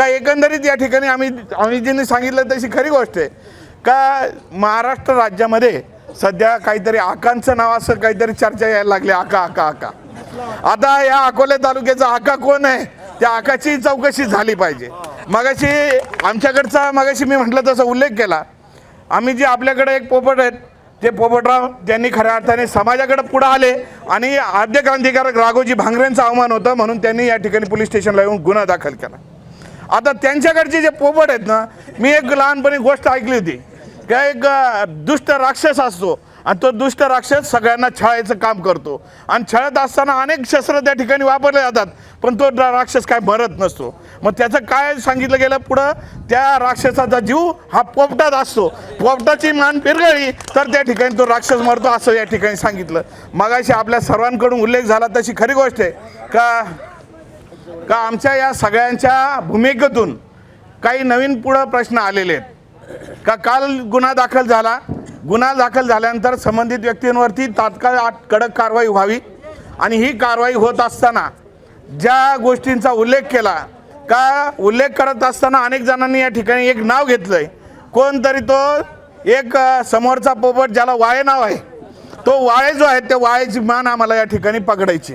का एकंदरीत या ठिकाणी आम्ही आम्ही ज्यांनी सांगितलं तशी खरी गोष्ट आहे. का महाराष्ट्र राज्यामध्ये सध्या काहीतरी आकांचं नाव असं काहीतरी चर्चा यायला लागली आका आका आका. आता या अकोले तालुक्याचा आका कोण आहे? त्या आकाची चौकशी झाली पाहिजे. मगाशी आमच्याकडचा मगाशी मी म्हटलं तसा उल्लेख केला. आम्ही जे आपल्याकडे एक पोपट आहेत ते पोपटराव त्यांनी खऱ्या अर्थाने समाजाकडे पुढे आले आणि आद्य क्रांतिकारक राघोजी भांगरेंचं आव्हान होतं म्हणून त्यांनी या ठिकाणी पोलीस स्टेशनला येऊन गुन्हा दाखल केला. आता त्यांच्याकडचे जे पोपट आहेत ना मी एक लहानपणी गोष्ट ऐकली होती. का एक दुष्ट राक्षस असतो आणि तो दुष्ट राक्षस सगळ्यांना छळायचं काम करतो. आणि छळत असताना अनेक शस्त्र त्या ठिकाणी वापरले जातात पण तो राक्षस काय भरत नसतो. मग त्याचं काय सांगितलं गेलं पुढं? त्या राक्षसाचा जीव हा पोपटात असतो. पोपटाची मान पिरगळी तर त्या ठिकाणी तो राक्षस मरतो असं या ठिकाणी सांगितलं. मगाशी आपल्या सर्वांकडून उल्लेख झाला तशी खरी गोष्ट आहे. का का आमच्या या सगळ्यांच्या भूमिकेतून काही नवीन पुढं प्रश्न आलेले आहेत. का काल गुन्हा दाखल झाला? गुन्हा दाखल झाल्यानंतर संबंधित व्यक्तींवरती तात्काळ कडक कारवाई व्हावी आणि ही कारवाई होत असताना ज्या गोष्टींचा उल्लेख केला का उल्लेख करत असताना अनेक जणांनी या ठिकाणी एक नाव घेतलं आहे कोणतरी तो एक समोरचा पोपट ज्याला वाळे नाव आहे. तो वाळे जो आहे त्या वाळेची मान आम्हाला या ठिकाणी पकडायची